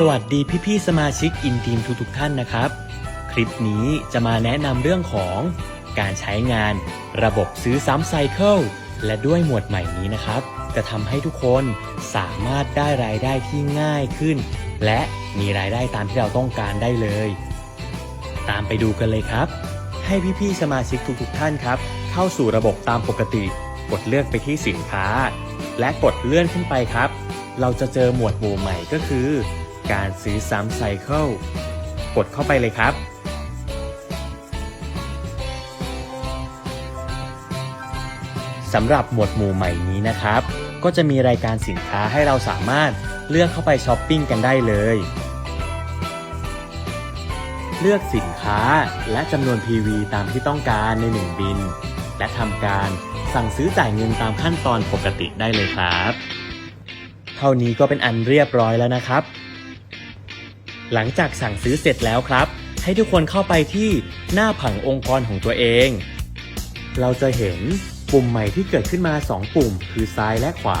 สวัสดีพี่ๆสมาชิกอินทีมทุกๆท่านนะครับ คลิปนี้จะมาแนะนำเรื่องของการใช้งาน ระบบซื้อซ้ำไซเคิลและด้วยหมวดใหม่นี้นะครับ จะทำให้ทุกคนสามารถได้รายได้ที่ง่ายขึ้น และมีรายได้ตามที่เราต้องการได้เลย ตามไปดูกันเลยครับ ให้พี่ๆสมาชิกทุกๆท่านครับ เข้าสู่ระบบตามปกติ กดเลือกไปที่สินค้า และกดเลื่อนขึ้นไปครับ เราจะเจอหมวดหมู่ใหม่ก็คือ การซื้อซ้ำไซเคิลกดเข้าไปเลยครับ สำหรับหมวดหมู่ใหม่นี้นะครับ ก็จะมีรายการสินค้าให้เราสามารถเลือกเข้าไปช้อปปิ้งกันได้เลย เลือกสินค้าและจำนวน PV ตามที่ต้องการใน 1 บิน และทำการสั่งซื้อจ่ายเงินตามขั้นตอนปกติได้เลยครับ เท่านี้ก็เป็นอันเรียบร้อยแล้วนะครับ หลังจากสั่งซื้อเสร็จแล้วครับ ให้ทุกคนเข้าไปที่หน้าผังองค์กรของตัวเอง เราจะเห็นปุ่มใหม่ที่เกิดขึ้นมา 2 ปุ่ม คือซ้ายและขวา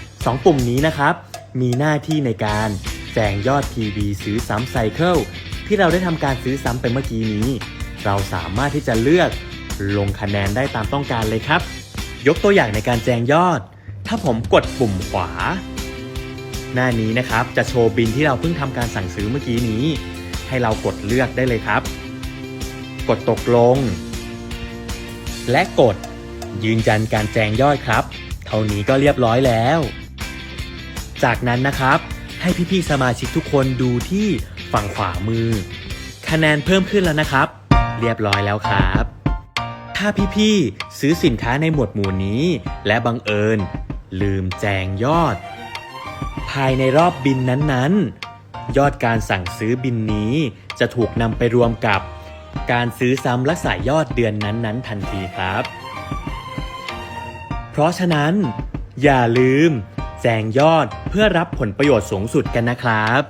2 ปุ่มนี้นะครับ มีหน้าที่ในการแจงยอด PV ซื้อซ้ำไซเคิลที่เราได้ทำการซื้อซ้ำไปเมื่อกี้นี้ เราสามารถที่จะเลือกลงคะแนนได้ตามต้องการเลยครับ ยกตัวอย่างในการแจงยอด ถ้าผมกดปุ่มขวา หน้านี้นะครับ จะโชว์บินที่เราเพิ่งทำการสั่งซื้อเมื่อกี้นี้ ให้เรากดเลือกได้เลยครับ กดตกลง และกดยืนยันการแจงยอดครับ เท่านี้ก็เรียบร้อยแล้ว จากนั้นนะครับ ให้พี่ๆสมาชิกทุกคนดูที่ฝั่งขวามือ คะแนนเพิ่มขึ้นแล้วนะครับ เรียบร้อยแล้วครับ ถ้าพี่ๆซื้อสินค้าในหมวดหมู่นี้ และบังเอิญ ลืมแจงยอดายในรอบบินนั้นๆ ยอดการสั่งซื้อบินนี้จะถูกนำไปรวมกับ การซื้อซ้ำและสายยอดเดือนนั้นๆ ทันทีครับ เพราะฉะนั้น อย่าลืม แจงยอดเพื่อรับผลประโยชน์สูงสุดกันนะครับ